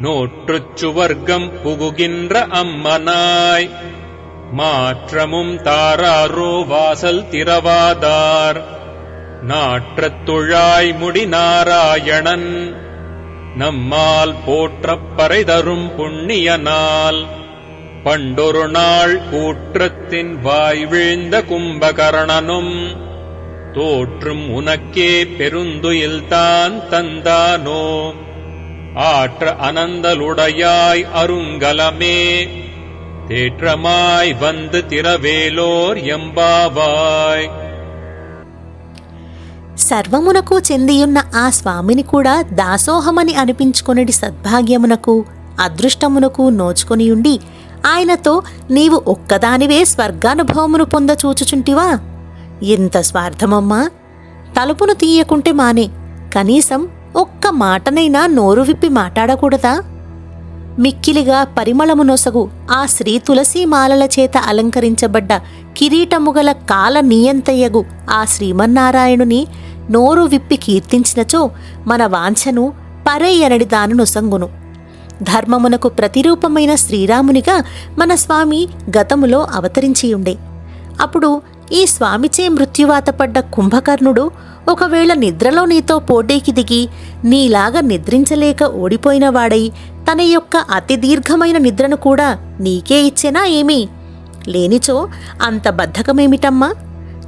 நூற்றுச் சுவர்க்கம் புகுகின்ற அம்மனாய். மாற்றமும் தாராரோ வாசல் திரவாதார் நாற்றத் துழாய் முடி நாராயணன். நம்மால் போற்றப் பறைதரும் புண்ணியனால். பண்டொரு நாள் கூற்றத்தின் வாய் வீழ்ந்த கும்பகர்ணனும். தோற்றும் உனக்கே பெருந்துயில்தான் தந்தானோ. ஆற்ற அனந்தலுடையாய் அருங்கலமே தேற்றமாய் வந்து திரவேலோர் எம்பாவாய் సర్వమునకు చెందియున్న ఆ స్వామిని కూడా దాసోహమని అనిపించుకొనిడి సద్భాగ్యమునకు అదృష్టమునకు నోచుకొనియుండి ఆయనతో నీవు ఒక్కదానివే స్వర్గానుభవమును పొందచూచుచుంటివా ఎంత స్వార్థమమ్మా తలుపును తీయకుంటే మానే కనీసం ఒక్క మాటనైనా నోరు విప్పి మాట్లాడకూడదా? మిక్కిలిగా పరిమళము నొసగు ఆ శ్రీ తులసీమాలల చేత అలంకరించబడ్డ కిరీటముగల కాల నియంతయ్యగు ఆ శ్రీమన్నారాయణుని నోరు విప్పి కీర్తించినచో మన వాంఛను పరయ్యనడి అనడి దాను నొసంగును. ధర్మమునకు ప్రతిరూపమైన శ్రీరామునిగా మన స్వామి గతములో అవతరించియుండే. అప్పుడు ఈ స్వామిచే మృత్యువాతపడ్డ కుంభకర్ణుడు ఒకవేళ నిద్రలో నీతో పోటీకి దిగి నీలాగా నిద్రించలేక ఓడిపోయినవాడై తన యొక్క అతి దీర్ఘమైన నిద్రను కూడా నీకే ఇచ్చేనా ఏమి? లేనిచో అంత బద్ధకమేమిటమ్మా?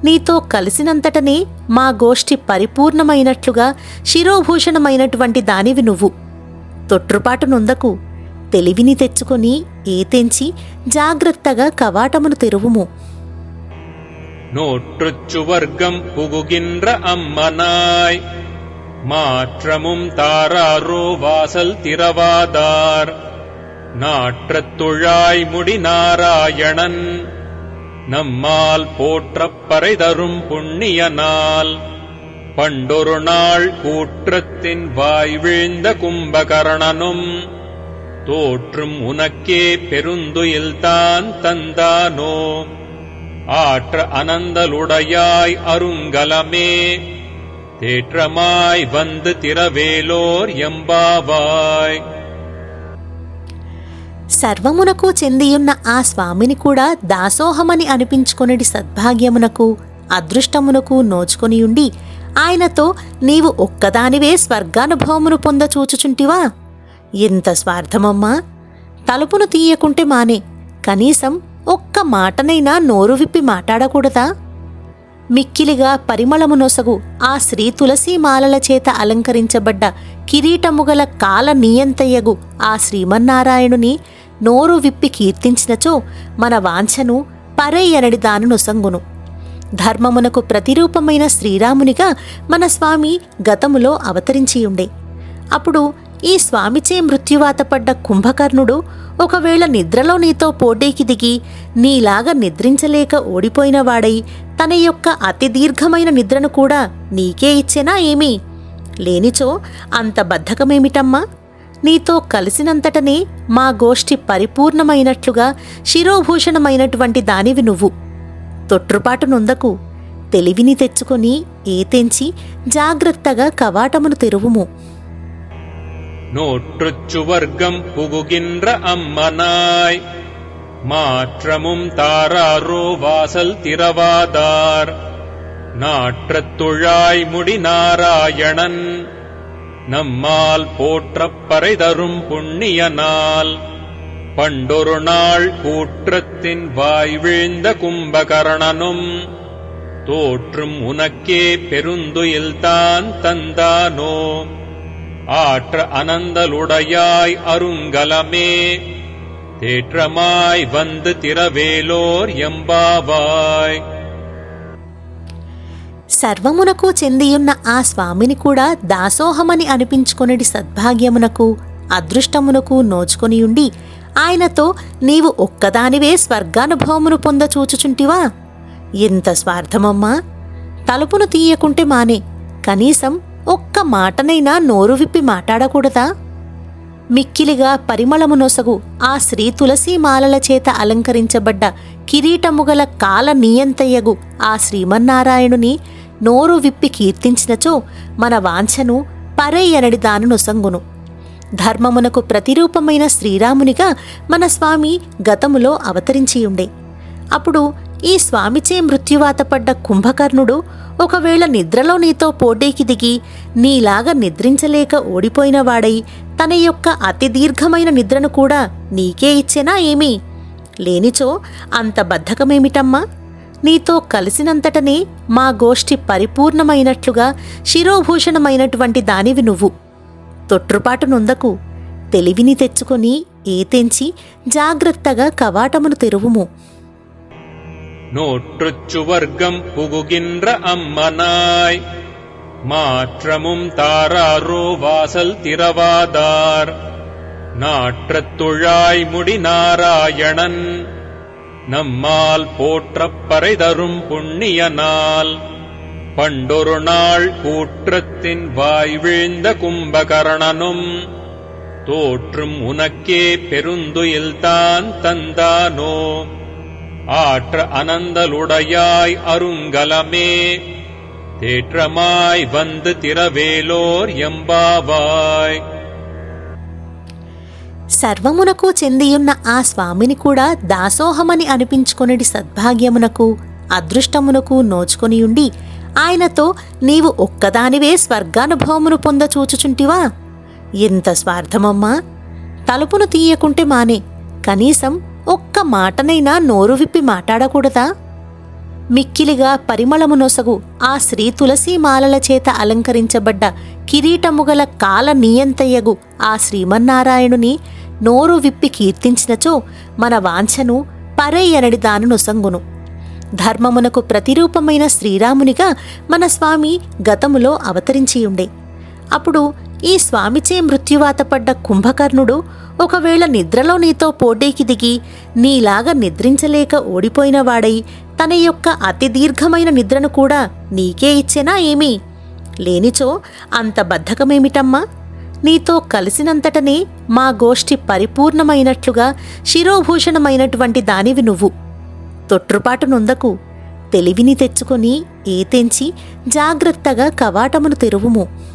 నీతో కలిసినంతటనే మా గోష్ఠి పరిపూర్ణమైనట్లుగా శిరోభూషణమైనటువంటి దానివి నువ్వు. తొట్రుపాటు నొందకు తెలివిని తెచ్చుకొని ఏతెంచి జాగ్రత్తగా కవాటమును తెరువుము. நோற்றுச்சுவர்க்கம் புகுகின்ற அம்மனாய். மாற்றமும் தாராரோ வாசல் திரவாதார் நாற்றத் துழாய் முடி நாராயணன். நம்மால் போற்றப் பறைதரும் புண்ணியனால். பண்டொரு நாள் கூற்றத்தின் வாய் வீழ்ந்த கும்பகர்ணனும். தோற்றும் உனக்கே பெருந்துயில்தான் தந்தானோ. ஆற்ற அனந்தலுடையாய் அருங்கலமே தேற்றமாய் வந்து திரவேலோர் எம்பாவாய் సర్వమునకు చెందియున్న ఆ స్వామిని కూడా దాసోహమని అనిపించుకొనిడి సద్భాగ్యమునకు అదృష్టమునకు నోచుకొనియుండి ఆయనతో నీవు ఒక్కదానివే స్వర్గానుభవమును పొందచూచుచుంటివా ఎంత స్వార్థమమ్మా తలుపును తీయకుంటే మానే కనీసం ఒక్క మాటనైనా నోరు విప్పి మాట్లాడకూడదా? మిక్కిలిగా పరిమళము నొసగు ఆ శ్రీ తులసీమాలల చేత అలంకరించబడ్డ కిరీటముగల కాల నియంతయ్యగు ఆ శ్రీమన్నారాయణుని నోరు విప్పి కీర్తించినచో మన వాంఛను పరయ్యనడి దాని నొసంగును. ధర్మమునకు ప్రతిరూపమైన శ్రీరామునిగా మన స్వామి గతములో అవతరించియుండే. అప్పుడు ఈ స్వామిచే మృత్యువాతపడ్డ కుంభకర్ణుడు ఒకవేళ నిద్రలో నీతో పోటీకి దిగి నీలాగా నిద్రించలేక ఓడిపోయినవాడై తన యొక్క అతి దీర్ఘమైన నిద్రను కూడా నీకే ఇచ్చేనా ఏమి? లేనిచో అంత బద్ధకమేమిటమ్మా? నీతో కలిసినంతటనే మా గోష్ఠి పరిపూర్ణమైనట్లుగా శిరోభూషణమైనటువంటి దానివి నువ్వు. తొట్రుపాటు నొందకు తెలివిని తెచ్చుకొని ఏతెంచి జాగ్రత్తగా కవాటమును తెరువుము. நோற்றுச்சுவர்க்கம் புகுகின்ற அம்மனாய். மாற்றமும் தாராரோ வாசல் திரவாதார் நாற்றத் துழாய் முடி நாராயணன். நம்மால் போற்றப் பறைதரும் புண்ணியனால். பண்டொரு நாள் கூற்றத்தின் வாய் வீழ்ந்த கும்பகரணனும். தோற்றும் உனக்கே பெருந்துயில்தான் தந்தானோ. ஆற்ற அனந்தலுடையாய் அருங்கலமே தேற்றமாய் வந்து திரவேலோர் எம்பாவாய் సర్వమునకు చెందియున్న ఆ స్వామిని కూడా దాసోహమని అనిపించుకొనిడి సద్భాగ్యమునకు అదృష్టమునకు నోచుకొనియుండి ఆయనతో నీవు ఒక్కదానివే స్వర్గానుభవమును పొందచూచుచుంటివా ఎంత స్వార్థమమ్మా తలుపును తీయకుంటే మానే కనీసం ఒక్క మాటనైనా నోరు విప్పి మాట్లాడకూడదా? మిక్కిలిగా పరిమళము నొసగు ఆ శ్రీ తులసీమాలల చేత అలంకరించబడ్డ కిరీటముగల కాల నియంతయ్యగు ఆ శ్రీమన్నారాయణుని నోరు విప్పి కీర్తించినచో మన వాంఛను పరయ్యనడి అనడి దాను నొసంగును. ధర్మమునకు ప్రతిరూపమైన శ్రీరామునిగా మన స్వామి గతములో అవతరించియుండే. అప్పుడు ఈ స్వామిచే మృత్యువాతపడ్డ కుంభకర్ణుడు ఒకవేళ నిద్రలో నీతో పోటీకి దిగి నీలాగా నిద్రించలేక ఓడిపోయినవాడై తన యొక్క అతి దీర్ఘమైన నిద్రను కూడా నీకే ఇచ్చేనా ఏమి? లేనిచో అంత బద్ధకమేమిటమ్మా? నీతో కలిసినంతటనే మా గోష్ఠి పరిపూర్ణమైనట్లుగా శిరోభూషణమైనటువంటి దానివి నువ్వు. తొట్రుపాటు నొందకు తెలివిని తెచ్చుకొని ఏతెంచి జాగ్రత్తగా కవాటమును తెరువుము. நோற்றுச்சுவர்க்கம் புகுகின்ற அம்மனாய். மாற்றமும் தாராரோ வாசல் திரவாதார் நாற்றத் நாற்றத்துழாய் முடி நாராயணன். நம்மால் போற்றப் பறைதரும் புண்ணியனால். பண்டொரு நாள் கூற்றத்தின் வாய் வீழ்ந்த கும்பகரணனும். தோற்றும் உனக்கே பெருந்துயில்தான் தந்தானோ. ஆற்ற அனந்தலுடையாய் அருங்கலமே தேற்றமாய் வந்து திரவேலோர் எம்பாவாய் సర్వమునకు చెందియున్న ఆ స్వామిని కూడా దాసోహమని అనిపించుకొనిడి సద్భాగ్యమునకు అదృష్టమునకు నోచుకొనియుండి ఆయనతో నీవు ఒక్కదానివే స్వర్గానుభవమును పొందచూచుచుంటివా ఎంత స్వార్థమమ్మా తలుపును తీయకుంటే మానే కనీసం ఒక్క మాటనైనా నోరు విప్పి మాట్లాడకూడదా? మిక్కిలిగా పరిమళము నొసగు ఆ శ్రీ తులసీమాలల చేత అలంకరించబడ్డ కిరీటముగల కాల నియంతయ్యగు ఆ శ్రీమన్నారాయణుని నోరు విప్పి కీర్తించినచో మన వాంఛను పరయ్యనడి దాని దాను నొసంగును. ధర్మమునకు ప్రతిరూపమైన శ్రీరామునిగా మన స్వామి గతములో అవతరించియుండే. అప్పుడు ఈ స్వామిచే మృత్యువాతపడ్డ కుంభకర్ణుడు ఒకవేళ నిద్రలో నీతో పోటీకి దిగి నీలాగా నిద్రించలేక ఓడిపోయినవాడై తన యొక్క అతి దీర్ఘమైన నిద్రను కూడా నీకే ఇచ్చేనా ఏమి? లేనిచో అంత బద్ధకమేమిటమ్మా? నీతో కలిసినంతటనే మా గోష్ఠి పరిపూర్ణమైనట్లుగా శిరోభూషణమైనటువంటి దానివి నువ్వు. తొట్రుపాటు నొందకు తెలివిని తెచ్చుకొని ఏతెంచి జాగ్రత్తగా కవాటమును తెరువుము.